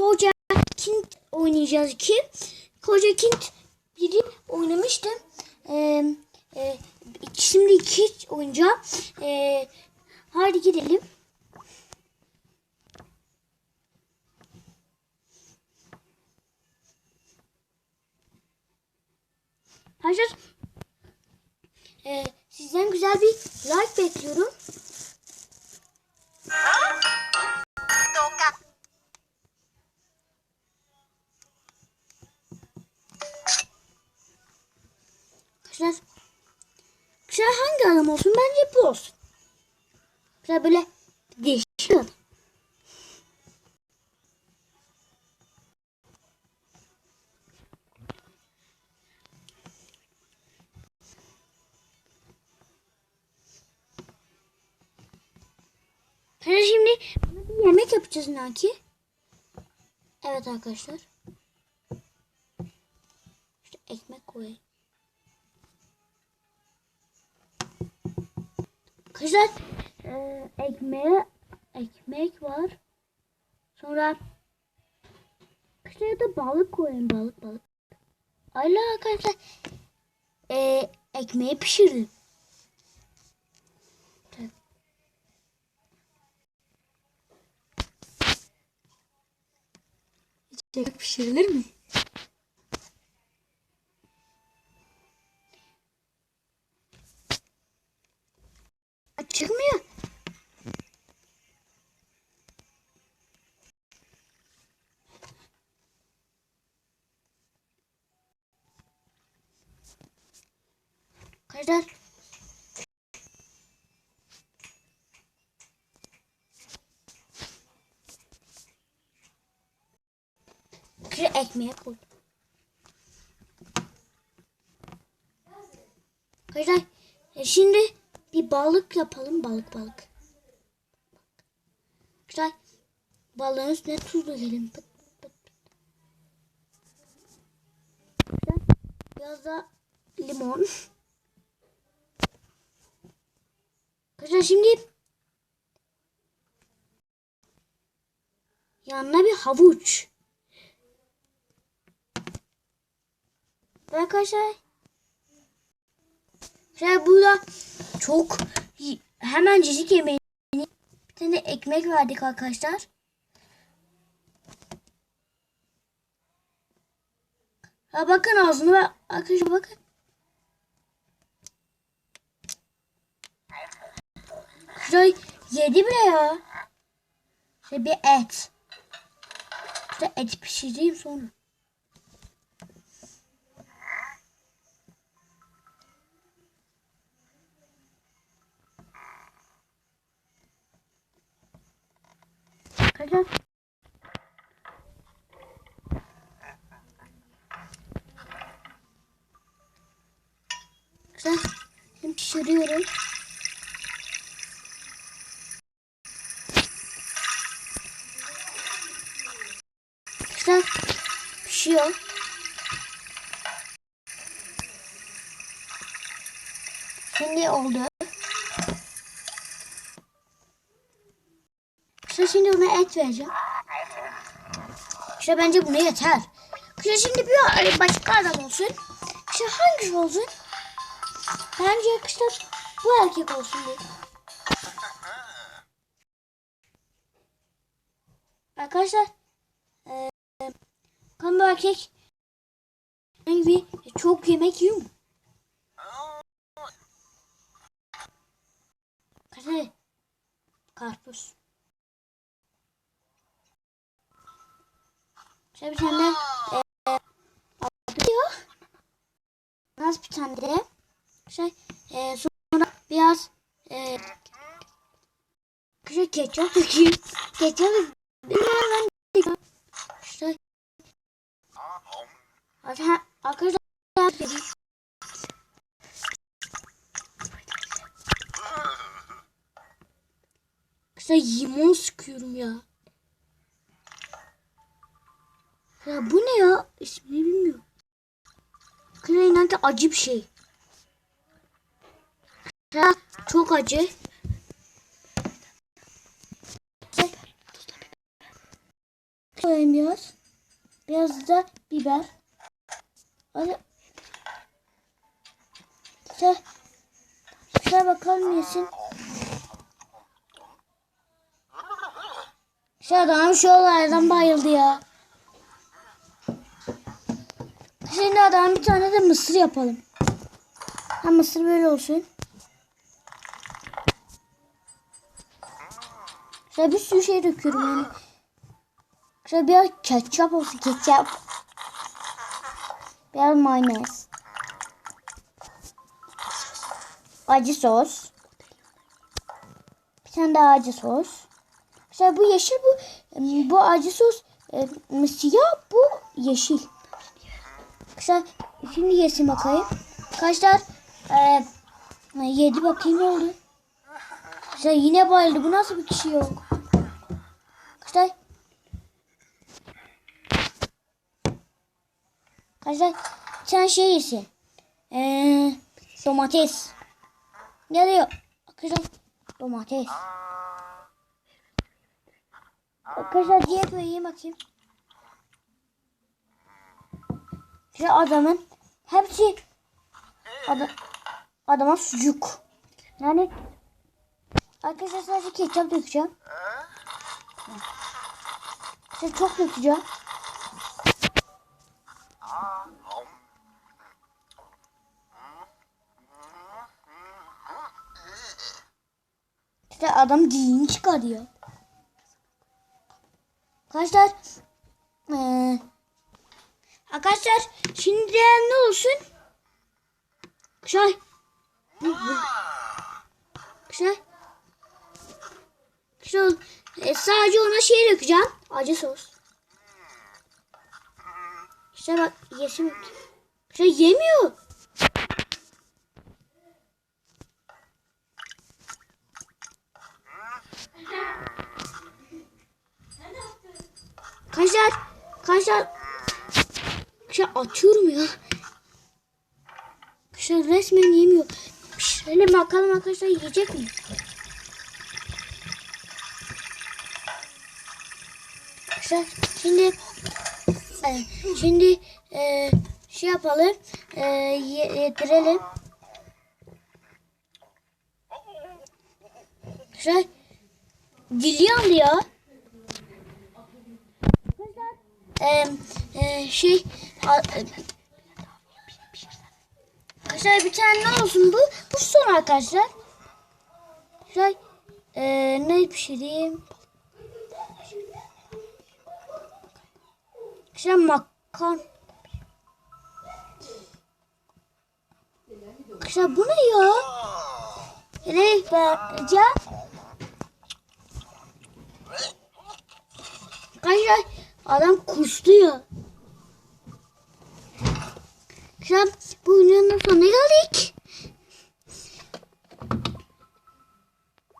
Koca Kint oynayacağız ki. Koca Kint biri oynamıştım. Ee, e, şimdi iki oynayacağım. Ee, hadi gidelim. Arkadaşlar ee, sizden güzel bir like bekliyorum. Olsun. Biraz böyle adam. Arkadaşlar şimdi bir yemek yapacağız Naki. Evet arkadaşlar. İşte ekmek koyayım. Arkadaşlar e, ekmeğe ekmek var. Sonra arkadaşlar da balık koyun balık balık. Ayla arkadaşlar e, ekmeği. Hiç ekmek pişirilir mi? Arkadaşlar Şu ekmeğe koy. Arkadaşlar e, şimdi bir balık yapalım balık balık. Arkadaşlar balığın üstüne tuz dökelim. Pıt, pıt, pıt. Arkadaşlar, Biraz da limon. Arkadaşlar şimdi yanına bir havuç. Ve arkadaşlar şey burada çok hemen cicik yemeği bir tane ekmek verdik arkadaşlar. Ha bakın ağzını ve arkadaşlar bakın. Şurayı yedi bile ya. İşte bir et. İşte et pişireyim sonra. Arkadaşlar. Güzel. Şimdi pişiriyorum. Güzel. Pişiyor. Şimdi oldu. İşte şimdi ona et vereceğim. İşte bence buna yeter. İşte şimdi bir başka adam olsun. İşte hangisi olsun? Bence işte bu erkek olsun diye. Arkadaşlar kan bu erkek gibi çok yemek yiyor mu? Arkadaşlar karpuz. Şöyle bir tane de eee diyor. Az bir tane de şey eee sonra biraz eee şey ketçap dökeyim. Ketçap bilmem ben de işte Arkadaşlar arkadaşlar limon sıkıyorum ya. Ya bu ne ya? İsmini bilmiyorum. Kına inan ki acı bir şey. Ya çok acı. koyayım biraz. Biraz da biber. Hadi. Şöyle, şöyle bakalım yesin. Şu adam şu olaydan bayıldı ya. Şimdi adam bir tane de mısır yapalım. Ha mısır böyle olsun. Şöyle bir sürü şey döküyorum yani. Şöyle biraz ketçap olsun ketçap. Biraz mayonez. Acı sos. Bir tane daha acı sos. Şöyle bu yeşil bu bu acı sos e, siyah bu yeşil. Arkadaşlar şimdi yesin bakayım. Arkadaşlar e, yedi bakayım ne oldu. Arkadaşlar yine bayıldı. Bu nasıl bir kişi yok? Arkadaşlar Arkadaşlar sen şey yesin. Ee, domates. Geliyor. Arkadaşlar domates. Arkadaşlar diye koyayım bakayım. Şu adamın hepsi adam, adama sucuk. Yani arkadaşlar sadece ketçap dökeceğim. İşte çok dökeceğim. İşte adam dilini çıkarıyor. Arkadaşlar eee Arkadaşlar şimdi ne olsun? Şay. Şay. Şöyle e, sadece ona şey dökeceğim. Acı sos. İşte bak yesin. Şey yemiyor. Kaşar, kaşar şey atıyorum ya. Arkadaşlar resmen yemiyor. Şöyle bakalım arkadaşlar yiyecek mi? Arkadaşlar şimdi e, şimdi e, şey yapalım. E, ye- yedirelim. Arkadaşlar dili yandı e, şey e, arkadaşlar bir tane ne olsun bu? Bu son arkadaşlar. Şey e, ne pişireyim? Arkadaşlar makarna. Arkadaşlar bu ne ya? Ne bakacağım? Arkadaşlar adam kustu. Şu an bu videonun sonuna geldik.